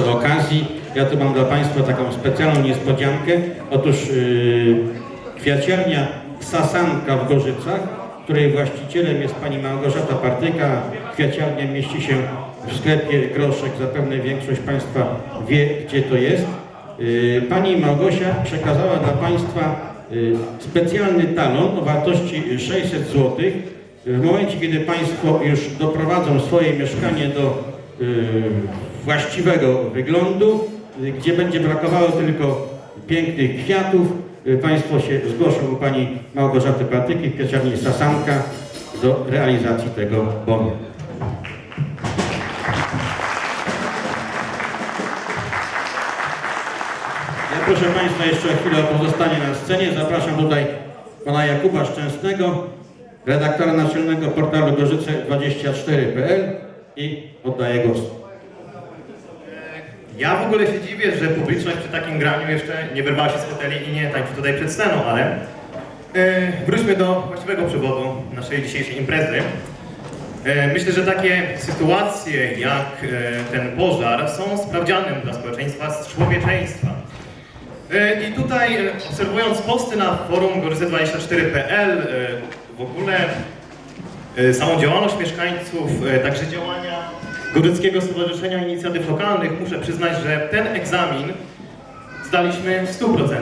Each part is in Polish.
masę okazji. Ja tu mam dla Państwa taką specjalną niespodziankę. Otóż yy, kwiaciarnia Sasanka w Gorzycach, której właścicielem jest pani Małgorzata Partyka. Kwiaciarnia mieści się w sklepie Groszek. Zapewne większość Państwa wie, gdzie to jest. Yy, Pani Małgosia przekazała dla Państwa yy, specjalny talon o wartości 600 zł. W momencie, kiedy Państwo już doprowadzą swoje mieszkanie do yy, właściwego wyglądu, gdzie będzie brakowało tylko pięknych kwiatów, Państwo się zgłoszą u Pani Małgorzaty Patyki kwiaciarni Sasanka do realizacji tego bonu. Ja proszę Państwa jeszcze chwilę o pozostanie na scenie. Zapraszam tutaj Pana Jakuba Szczęsnego, redaktora naczelnego portalu Gorzyce24.pl i oddaję głos. Ja w ogóle się dziwię, że publiczność przy takim graniu jeszcze nie wyrwała się z foteli i nie tańczy tutaj przed sceną, ale e, wróćmy do właściwego przewodu naszej dzisiejszej imprezy. E, myślę, że takie sytuacje jak e, ten pożar są sprawdzianem dla społeczeństwa, z człowieczeństwa. I tutaj obserwując posty na forum gorze24.pl e, w ogóle e, samą działalność mieszkańców, także działania Góryckiego Stowarzyszenia Inicjatyw Lokalnych, muszę przyznać, że ten egzamin zdaliśmy w 100%.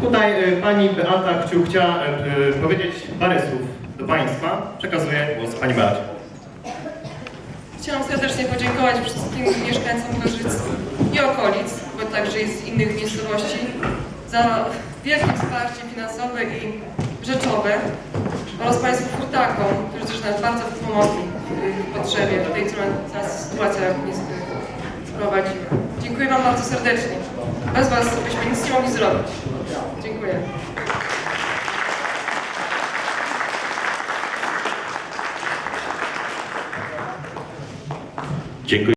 Tutaj e, pani Beata Kciuk chciała e, e, powiedzieć parę słów do Państwa. Przekazuję głos pani Beacie. Chciałam serdecznie podziękować wszystkim mieszkańcom Gorzyc i okolic, bo także jest z innych miejscowości, za wielkie wsparcie finansowe i rzeczowe oraz Państwu furtakom, którzy też nas bardzo pomogli potrzebie tej, którą nas sytuacja sprowadziła. Dziękuję Wam bardzo serdecznie. Bez Was byśmy nic nie mogli zrobić. Dziękuję. Dziękuję.